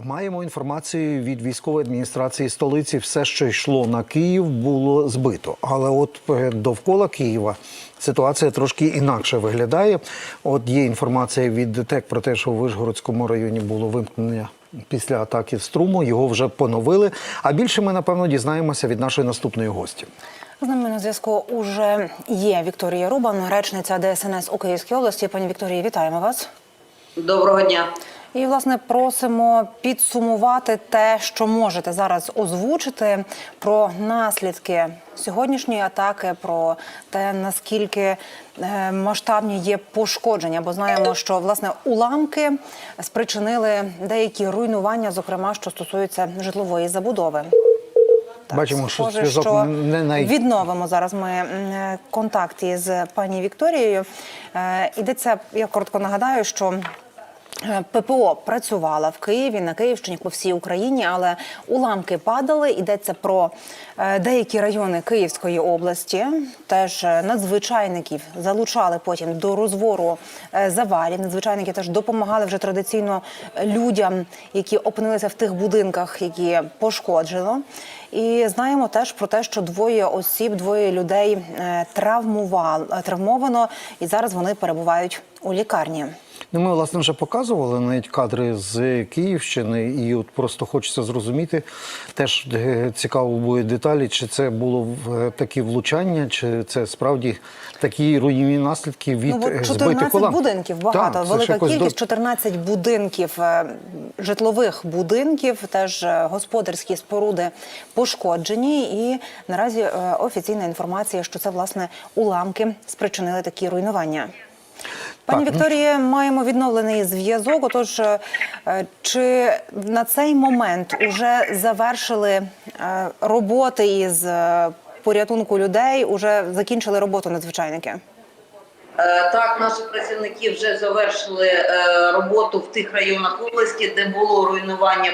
Маємо інформацію від військової адміністрації столиці. Все, що йшло на Київ, було збито. Але от е, довкола Києва ситуація трошки інакше виглядає. От є інформація від ДТЕК про те, що в Вишгородському районі було вимкнення. Після атаки струму його вже поновили. А більше ми напевно дізнаємося від нашої наступної гості. З нами на зв'язку уже є Вікторія Рубан, речниця ДСНС у Київській області. Пані Вікторії, вітаємо вас. Доброго дня. І власне просимо підсумувати те, що можете зараз озвучити про наслідки сьогоднішньої атаки, про те наскільки е, масштабні є пошкодження. Бо знаємо, що власне уламки спричинили деякі руйнування, зокрема що стосується житлової забудови. Бачимо, що схоже, зв'язок що не най- відновимо зараз ми контакт із пані Вікторією. Е, Ідеться, я коротко нагадаю, що. Е, ППО працювала в Києві на Київщині по всій Україні, але уламки падали. Йдеться про е, деякі райони Київської області. Теж е, надзвичайників залучали потім до розвору завалів. Надзвичайники теж допомагали вже традиційно людям, які опинилися в тих будинках, які пошкоджено. І знаємо теж про те, що двоє осіб, двоє людей травмували травмовано, і зараз вони перебувають у лікарні. Ну, ми власне вже показували навіть кадри з Київщини, і от просто хочеться зрозуміти. Теж е, цікаво буде деталі, чи це було в- такі влучання, чи це справді такі руйнівні наслідки від ну, е, от збитих 14 уламків. будинків багато, Так, велика якось до- кількість, 14 будинків, е, житлових будинків, теж е, господарські споруди пошкоджені. І наразі е, офіційна інформація, що це власне уламки спричинили такі руйнування. Пані Так, ну, Вікторія, маємо відновлений зв'язок. Отож, е, чи на цей момент уже завершили е, роботи із е, порятунку людей? Уже закінчили роботу надзвичайники? Так, наші працівники вже завершили роботу в тих районах області, де було руйнування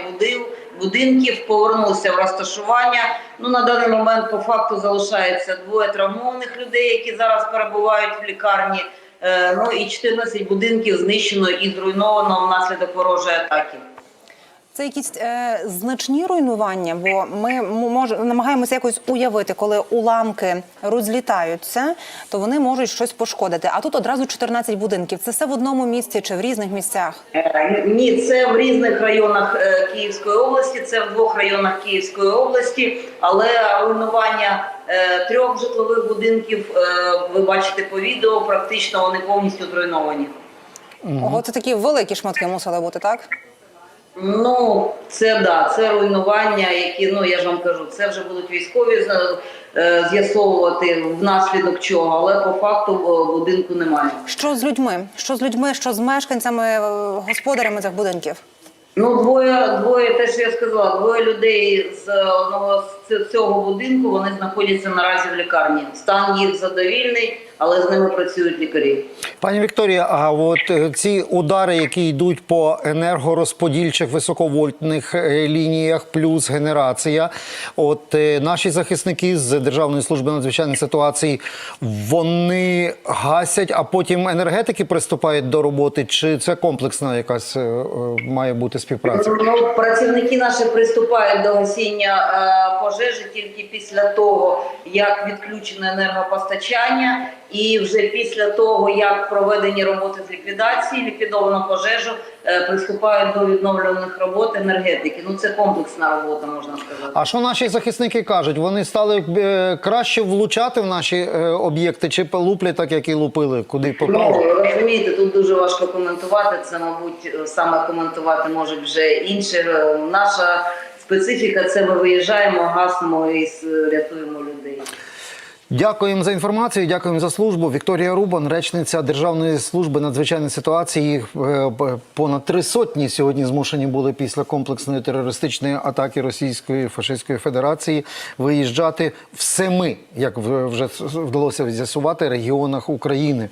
будинків, повернулися в розташування. Ну на даний момент по факту залишається двоє травмованих людей, які зараз перебувають в лікарні. Е, Ну і 14 будинків знищено і зруйновано внаслідок ворожої атаки. Це якісь е, значні руйнування, бо ми мож, намагаємося якось уявити, коли уламки розлітаються, то вони можуть щось пошкодити. А тут одразу 14 будинків. Це все в одному місці чи в різних місцях? Е, Ні, це в різних районах е, Київської області, це в двох районах Київської області, але руйнування е, трьох житлових будинків, е, ви бачите по відео, практично вони повністю зруйновані. Ого, це такі великі шматки мусили бути, так? Ну, це да, це руйнування, які ну я ж вам кажу, це вже будуть військові е, з'ясовувати внаслідок чого, але по факту е, будинку немає. Що з людьми? Що з людьми, що з мешканцями, е, господарями цих будинків? Ну, двоє, двоє, те, що я сказала, двоє людей з одного з цього будинку вони знаходяться наразі в лікарні. Стан їх задовільний, але з ними працюють лікарі. Пані Вікторія, а от е, ці удари, які йдуть по енергорозподільчих високовольтних е, лініях, плюс генерація, от е, наші захисники з Державної служби надзвичайних ситуацій, вони гасять, а потім енергетики приступають до роботи. Чи це комплексна якась має бути співпраця? Ну, працівники наші приступають до гасіння е, пожежі тільки після того, як відключено енергопостачання, і вже після того, як проведені роботи з ліквідації, ліквідовано пожежу, е, приступають до відновлюваних робот енергетики. Ну це комплексна робота, можна сказати. А що наші захисники кажуть? Вони стали е, краще влучати в наші е, об'єкти, чи луплять так, як і лупили, куди попало? Ну, розумієте, тут дуже важко коментувати. Це, мабуть, саме коментувати можуть вже інші. Наша специфіка це ми виїжджаємо, гаснемо і рятуємо людей. Дякуємо за інформацію, дякуємо за службу. Вікторія Рубан, речниця Державної служби надзвичайної ситуації. Е, Понад три сотні сьогодні змушені були після комплексної терористичної атаки Російської фашистської Федерації виїжджати в семи, як вже вдалося з'ясувати, регіонах України.